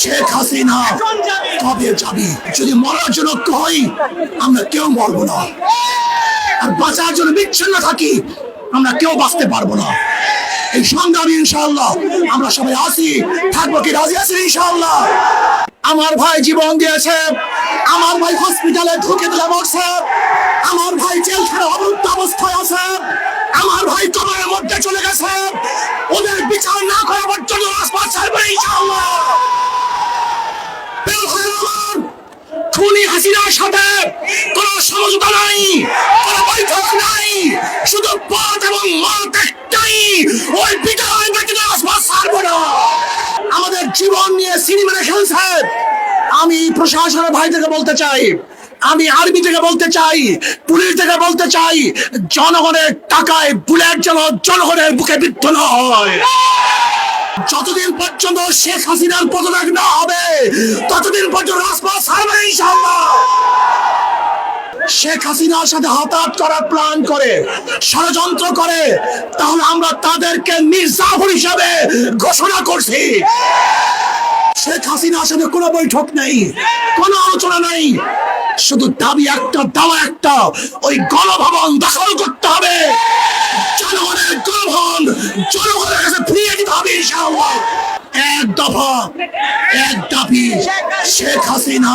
শেখ হাসিনা কবে যাবি? যদি মরার জন্য কই আমরা কেউ মরবো না। আর বাঁচার জন্য বিচ্ছিন্ন থাকি, আমরা কেউ বাঁচতে পারব না। এই সংগ্রামী ইনশাআল্লাহ। আমরা সবাই থাকব কি রাজি আছি ইনশাআল্লাহ? আমার ভাই জীবন দিয়েছে, আমার ভাই হসপিটালে ঢুকে দিলে মরছে, আমার ভাই জেলখানে অবরুদ্ধ অবস্থায় আছে, আমার ভাই কবরের মধ্যে চলে গেছে, ওদের বিচার না করা পর্যন্ত রাজপথ ছাড়বে ইনশাআল্লাহ। খুনি হাসিনার সাথে কোন ওই বিদায় ব্যতীত রাজপথ ছাড়বো না। আমাদের জীবন নিয়ে সিনেমা খেলছে আমি প্রশাসনের ভাই থেকে বলতে চাই, আমি আর্মি থেকে বলতে চাই, পুলিশ থেকে বলতে চাই, জনগণের টাকায় বুলেট যেন জনগণের বুকে বিদ্ধ হয়। যতদিন পর্যন্ত শেখ হাসিনার পদত্যাগ না হবে, ততদিন পর্যন্ত রাজপথ ছাড়বে ইনশাআল্লাহ শেখ হাসিনার সাথে হতাহত করার প্ল্যান করে, ষড়যন্ত্র করে, তাহলে আমরা তাদেরকে মির্জাফর হিসাবে ঘোষণা করছি। শেখ হাসিনার সাথে কোনো বৈঠক নেই, কোনো আলোচনা নেই। শুধু দাবি একটা, দাওয়া একটা, ওই গণভবন দখল করতে হবে। জনগণের গণভবন, জনগণের কাছে ফিরিয়ে দিতে হবে এক দফা, এক দাবি, শেখ হাসিনা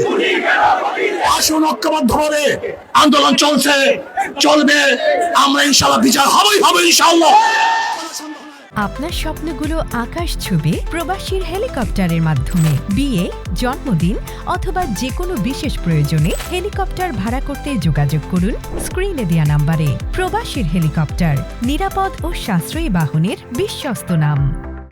আসুন ঐক্যবদ্ধভাবে আন্দোলন চলছে। চলবে। আমরা ইনশাল্লাহ বিচার হবেই হবে ইনশাল্লাহ। আপনার স্বপ্নগুলো আকাশ ছবি প্রবাসীর হেলিকপ্টারের মাধ্যমে। বিয়ে, জন্মদিন অথবা যে কোনো বিশেষ প্রয়োজনে হেলিকপ্টার ভাড়া করতে যোগাযোগ করুন স্ক্রিনে দেওয়া নাম্বারে। প্রবাসীর হেলিকপ্টার, নিরাপদ ও সাশ্রয়ী বাহনের বিশ্বস্ত নাম।